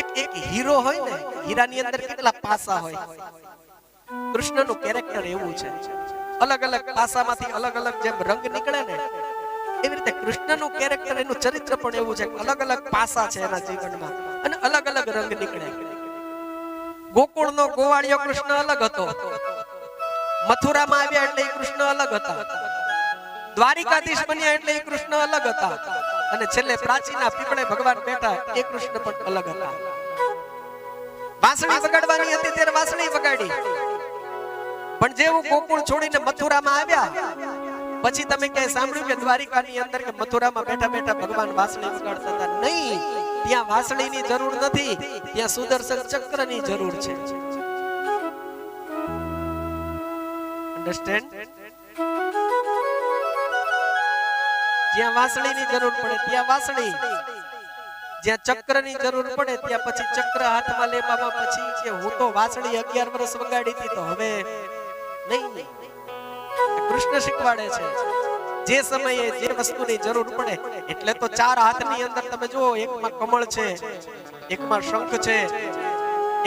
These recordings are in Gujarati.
એક એક હીરો હોય ને, હીરાની અંદર કેટલા પાસા હોય? કૃષ્ણનું કેરેક્ટર એવું છે. અલગ અલગ પાસામાંથી અલગ અલગ જેમ રંગ નીકળે ને, એવી રીતે કૃષ્ણનું કેરેક્ટર એનું ચરિત્ર પણ એવું છે અલગ અલગ પાસા છે એના જીવનમાં અને અલગ અલગ રંગ નીકળે. ગોકુળનો ગોવાળિયો કૃષ્ણ અલગ હતો. મથુરામાં આવ્યા એટલે કૃષ્ણ અલગ હતા. દ્વારિકાધીશ બન્યા એટલે કૃષ્ણ અલગ હતા. અને છેલ્લે પ્રાચીના પીપળે ભગવાન બેઠા એ કૃષ્ણ પણ અલગ હતા. વાસણી વગાડવાની હતી ત્યારે વાસણી વગાડી. પણ જેવું ગોકુળ છોડીને મથુરામાં આવ્યા, પછી તમે ક્યાંય સાંભળ્યું કે દ્વારિકાની અંદર કે મથુરામાં બેઠા બેઠા ભગવાન વાસણી વગાડતા હતા? નહીં. ત્યાં વાસણીની જરૂર નથી. ત્યાં સુદર્શન ચક્રની જરૂર છે. અન્ડરસ્ટેન્ડ જ્યાં વાસણીની જરૂર પડે, ત્યાં વાસણી. જ્યાં ચક્રની જરૂર પડે, ત્યાં પછી ચક્ર હાથમાં લેવામાં પછી કે હું તો વાસણી 11 વર્ષ વગાડી હતી, તો હવે નહીં કૃષ્ણ શીખવાડે છે. જે સમયે જે વસ્તુની જરૂર પડે, એટલે તો ચાર હાથની અંદર તમે જુઓ, એકમાં કમળ છે, એકમાં શંખ છે,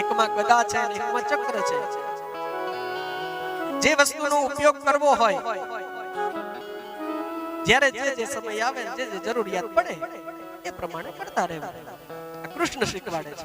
એકમાં ગદા છે એકમાં ચક્ર છે. જે વસ્તુનો ઉપયોગ કરવો હોય જ્યારે જે જે સમય આવે જે જે જરૂરિયાત પડે, એ પ્રમાણે કરતા રહેવું. કૃષ્ણ શીખવાડે છે.